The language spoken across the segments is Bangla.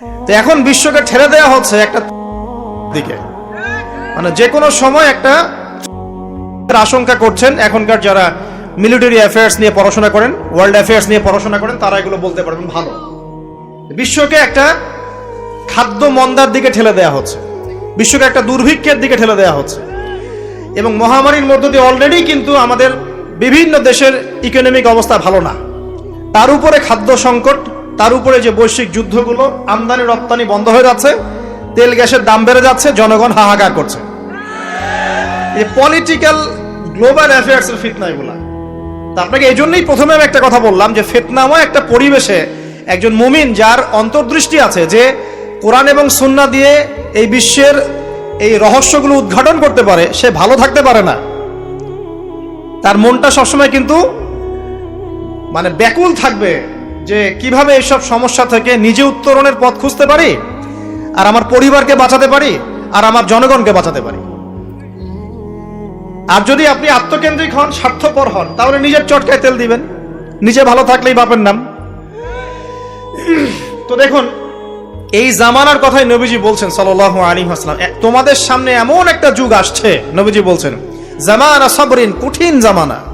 তো এখন বিশ্বকে ঠেলে দেওয়া হচ্ছে একটা দিকে। মানে যে কোনো সময় একটা আশঙ্কা করছেন এখনকার যারা মিলিটারি অ্যাফেয়ার্স নিয়ে পড়াশোনা করেন, ওয়ার্ল্ড অ্যাফেয়ার্স নিয়ে পড়াশোনা করেন, তারা এগুলো বলতে পারবেন ভালো। বিশ্বকে একটা খাদ্য মন্দার দিকে ঠেলে দেওয়া হচ্ছে। বিশ্বকে একটা দুর্ভিক্ষের দিকে ঠেলে দেওয়া হচ্ছে। এবং মহামারীর মধ্য দিয়ে অলরেডি কিন্তু আমাদের বিভিন্ন দেশের ইকোনমিক অবস্থা ভালো না। তার উপরে খাদ্য সংকট তার উপরে যে বৈশ্বিক যুদ্ধগুলো, আমদানি, রপ্তানি বন্ধ হয়ে যাচ্ছে, তেল, গ্যাসের দাম বেড়ে যাচ্ছে, জনগণ হাহাকার করছে। এই পলিটিক্যাল গ্লোবাল অ্যাফেয়ার্স এর ফিতনা তা আপনাকে এই জন্যই প্রথমে আমি একটা কথা বললাম যে ফেতনাময় একটা পরিবেশে একজন মুমিন যার অন্তর্দৃষ্টি আছে যে কোরআন এবং সুন্না দিয়ে এই বিশ্বের এই রহস্যগুলো উদ্ঘাটন করতে পারে, সে ভালো থাকতে পারে না। তার মনটা সবসময় কিন্তু মানে ব্যাকুল থাকবে। যে কীভাবে এইসব সমস্যা থেকে নিজে উত্তরণের পথ খুঁজতে পারি? আর আমার পরিবারকে বাঁচাতে পারি? আর আমার জনগণকে বাঁচাতে পারি? আর যদি আপনি আত্মকেন্দ্রিক হন, স্বার্থপর হন, তাহলে নিজের চটকায় তেল দিবেন। নিজে ভালো থাকলেই বাপের নাম। তো দেখুন, এই জামানার কথাই নবীজি বলছেন আলাইহি ওয়াসাল্লাম। এ- তোমাদের সামনে এমন একটা যুগ আসছে, নবীজি বলছেন, জামানা সবরিন, কঠিন জামানা।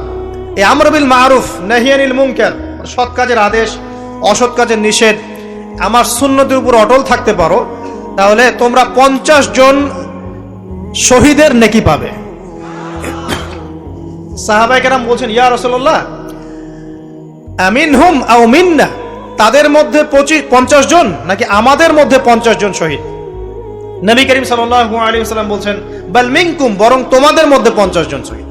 এই আমরবিল মারুফ, নাহিয়ানিল মুনকার, সৎ কাজের আদেশ, অসৎ কাজের নিষেধ, আমার সুন্নতির উপর অটল থাকতে পারো, তাহলে তোমরা পঞ্চাশ জন শহীদের নেকি পাবে। সাহাবাই কেরাম বলছেন, ইয়া রসল্লাহ আমিন হুম আও মিন্না, তাদের মধ্যে পঁচিশ পঞ্চাশ জন নাকি আমাদের মধ্যে পঞ্চাশ জন শহীদ? নবী করিম সাল্লাল্লাহু আলাইহি ওয়াসাল্লাম বলছেন, বাল মিনকুম, বরং তোমাদের মধ্যে পঞ্চাশ জন শহীদ।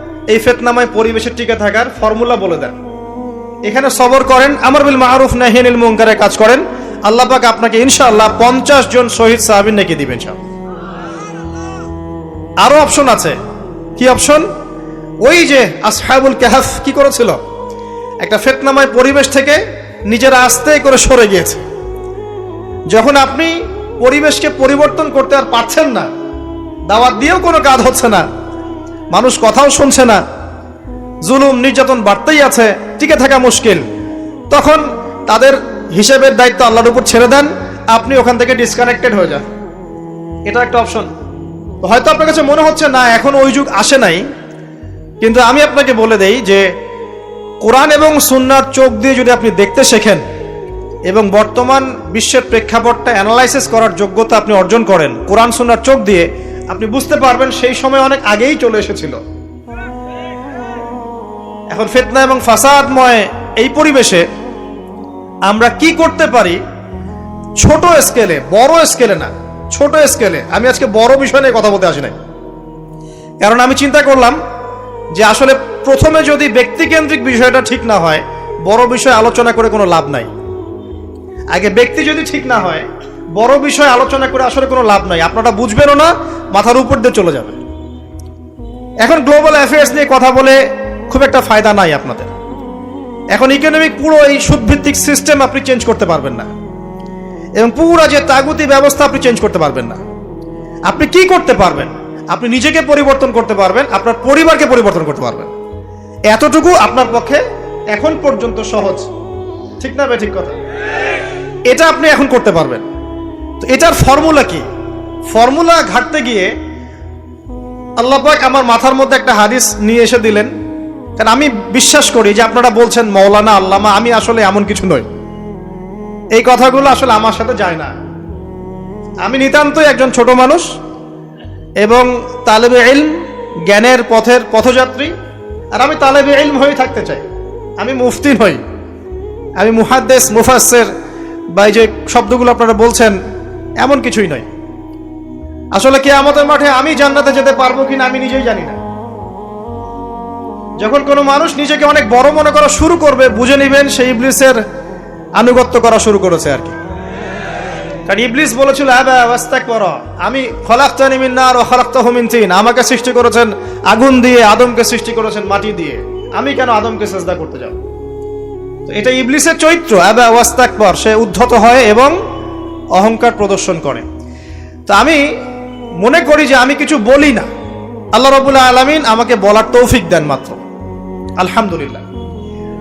এই ফেতনাময় পরিবেশে টিকে থাকার ফর্মুলা বলে দেন। এখানে সবর করেন, আমার বিল মারুফ নাহিনিল মুনকারের কাজ করেন। আল্লাহ পাক আপনাকে ইনশাআল্লাহ পঞ্চাশ জন শহীদ সাহাবিন নাকি দিবেন সব আরও অপশন আছে। কি অপশন ওই যে আসহাবুল কাহাফ কি করেছিল? একটা ফেতনাময় পরিবেশ থেকে নিজেরা আস্তে করে সরে গিয়েছে। যখন আপনি পরিবেশকে পরিবর্তন করতে আর পারছেন না, দাওয়াত দিয়েও কোনো কাজ হচ্ছে না মানুষ কথাও শুনছে না। জুলুম, নির্যাতন বাড়তেই আছে, টিকে থাকা মুশকিল। তখন তাদের হিসেবের দায়িত্ব আল্লাহর উপর ছেড়ে দেন, আপনি ওখান থেকে ডিসকানেক্টেড হয়ে যান। এটা একটা অপশন হয়তো আপনার কাছে মনে হচ্ছে, না, এখন ওই যুগ আসে নাই। কিন্তু আমি আপনাকে বলে দেই যে, কোরআন এবং সুন্নার চোখ দিয়ে যদি আপনি দেখতে শেখেন এবং বর্তমান বিশ্বের প্রেক্ষাপটটা অ্যানালাইসিস করার যোগ্যতা আপনি অর্জন করেন, কোরআন, সুন্নার চোখ দিয়ে আপনি বুঝতে পারবেন সেই সময় অনেক আগেই চলে এসেছিল। এখন ফেতনা এবং ফাসাদময় এই পরিবেশে আমরা কি করতে পারি? ছোট স্কেলে, বড় স্কেলে না, ছোট স্কেলে। আমি আজকে বড় বিষয় নিয়ে কথা বলতে আসি নাই। কারণ আমি চিন্তা করলাম যে আসলে প্রথমে যদি ব্যক্তিকেন্দ্রিক বিষয়টা ঠিক না হয়, বড় বিষয় আলোচনা করে কোনো লাভ নাই। আগে ব্যক্তি যদি ঠিক না হয়, বড় বিষয় আলোচনা করে আসলে কোনো লাভ নাই। আপনারা বুঝবেনও না মাথার উপর দিয়ে চলে যাবে। এখন গ্লোবাল অ্যাফেয়ার্স নিয়ে কথা বলে খুব একটা ফায়দা নাই আপনাদের। এখন ইকোনমিক পুরো এই সুদভিত্তিক সিস্টেম আপনি চেঞ্জ করতে পারবেন না। এবং পুরো যে তাগুতি ব্যবস্থা আপনি চেঞ্জ করতে পারবেন না। আপনি কি করতে পারবেন? আপনি নিজেকে পরিবর্তন করতে পারবেন, আপনার পরিবারকে পরিবর্তন করতে পারবেন। এতটুকু আপনার পক্ষে এখন পর্যন্ত সহজ। ঠিক না ঠিক কথা? এটা আপনি এখন করতে পারবেন। তো এটার ফর্মুলা কি? ফর্মুলা ঘাটতে গিয়ে আল্লাহ পাক আমার মাথার মধ্যে একটা হাদিস নিয়ে এসে দিলেন। কারণ আমি বিশ্বাস করি যে আপনারা বলছেন, মৌলানা, আল্লামা, আমি আসলে এমন কিছু নই। এই কথাগুলো আসলে আমার সাথে যায় না। আমি নিতান্তই একজন ছোট মানুষ এবং তালেবে ইলম, জ্ঞানের পথের পথযাত্রী। আর আমি তালেবে ইলম হয়ে থাকতে চাই। আমি মুফতি নই। আমি মুহাদ্দেস মুফাসের বা এই যে শব্দগুলো আপনারা বলছেন, এমন কিছুই নয় আসলে কে আমাদের মাঠে আমি জান্নাতে যেতে পারব কিনা আমি নিজেই জানি না। যখন কোনো মানুষ নিজেকে অনেক বড় মনে করা শুরু করবে, বুঝে নেবেন সেই ইবলিসের আনুগত্য করা শুরু করেছে আর কি। কারণ ইবলিস বলেছিল আমি খলাক্তানি মিন নার ও খলাক্তাহু মিন তিন। আমাকে সৃষ্টি করেছেন আগুন দিয়ে, আদমকে সৃষ্টি করেছেন মাটি দিয়ে। আমি কেন আদমকে সেজদা করতে যাব? তো এটা ইবলিসের চরিত্র আবা ওয়াস্তাক পর সে উদ্ধত হয় এবং অহংকার প্রদর্শন করে। তো আমি মনে করি যে আমি কিছু বলি না। আল্লাহ রবুল্লাহ আলমিন আমাকে বলার তৌফিক দেন মাত্র। আলহামদুলিল্লাহ।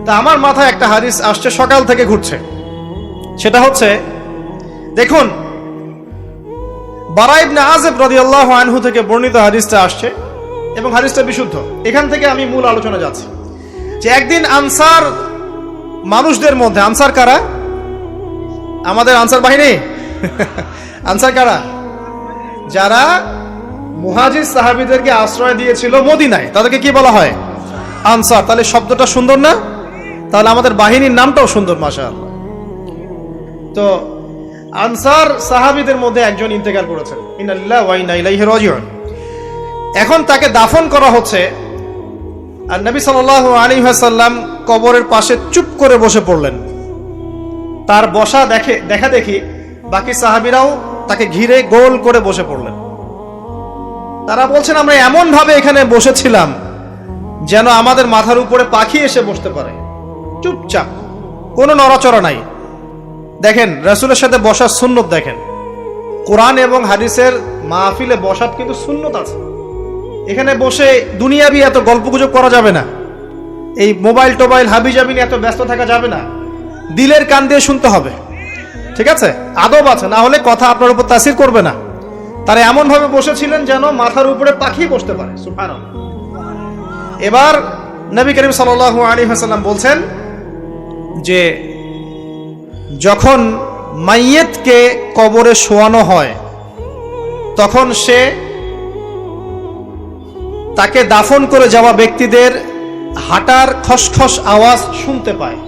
তা আমার মাথায় একটা হাদিস আসছে, সকাল থেকে ঘুরছে। সেটা হচ্ছে, দেখুন বারাইবনে আজেব আল্লাহ আনহু থেকে বর্ণিত হাদিসটা আসছে এবং হাদিসটা বিশুদ্ধ। এখান থেকে আমি মূল আলোচনা যাচ্ছি। যে একদিন আনসার মানুষদের মধ্যে, আনসার কারা? আমাদের আনসার বাহিনী? আনসার কারা? যারা মুহাজির সাহাবিদেরকে আশ্রয় দিয়েছিল মদিনায়, তাদেরকে কি বলা হয়? আনসার। তাহলে শব্দটা সুন্দর না? তাহলে আমাদের বাহিনীর নামটাও সুন্দর মাসা তো আনসার সাহাবিদের মধ্যে একজন ইন্তেকাল করেছেন। ইন্নালিল্লাহি ওয়া ইন্না ইলাইহি রাজিউন। এখন তাকে দাফন করা হচ্ছে আর নবী সাল্লাল্লাহু আলাইহি ওয়াসাল্লাম কবরের পাশে চুপ করে বসে পড়লেন। তার বসা দেখে দেখা দেখি বাকি সাহাবিরাও তাকে ঘিরে গোল করে বসে পড়লেন। তারা বলছেন, আমরা এমন ভাবে এখানে বসেছিলাম যেন আমাদের মাথার উপরে পাখি এসে বসতে পারে। চুপচাপ, কোনো নড়াচড়া নাই। দেখেন, রাসূলের সাথে বসার সুন্নত দেখেন। কোরআন এবং হাদিসের মাহফিলে বসার কিন্তু সুন্নত আছে। এখানে বসে দুনিয়াবি এত গল্পগুজব করা যাবে না। এই মোবাইল টোবাইল হাবি জাবি এত ব্যস্ত থাকা যাবে না। দিলের কান দিয়ে শুনতে হবে। ঠিক আছে? আদব আছে, না হলে কথা আপনার উপর তাসির করবে না। তারা এমন ভাবে বসেছিলেন যেন মাথার উপরে পাখি বসতে পারে। সুবহানাল্লাহ। এবার নবী করিম সাল্লাল্লাহু আলাইহি ওয়াসাল্লাম বলছেন যে, যখন মাইয়েতকে কবরে শোয়ানো হয়, তখন সে তাকে দাফন করে যাওয়া ব্যক্তিদের হাঁটার খসখস আওয়াজ শুনতে পায়।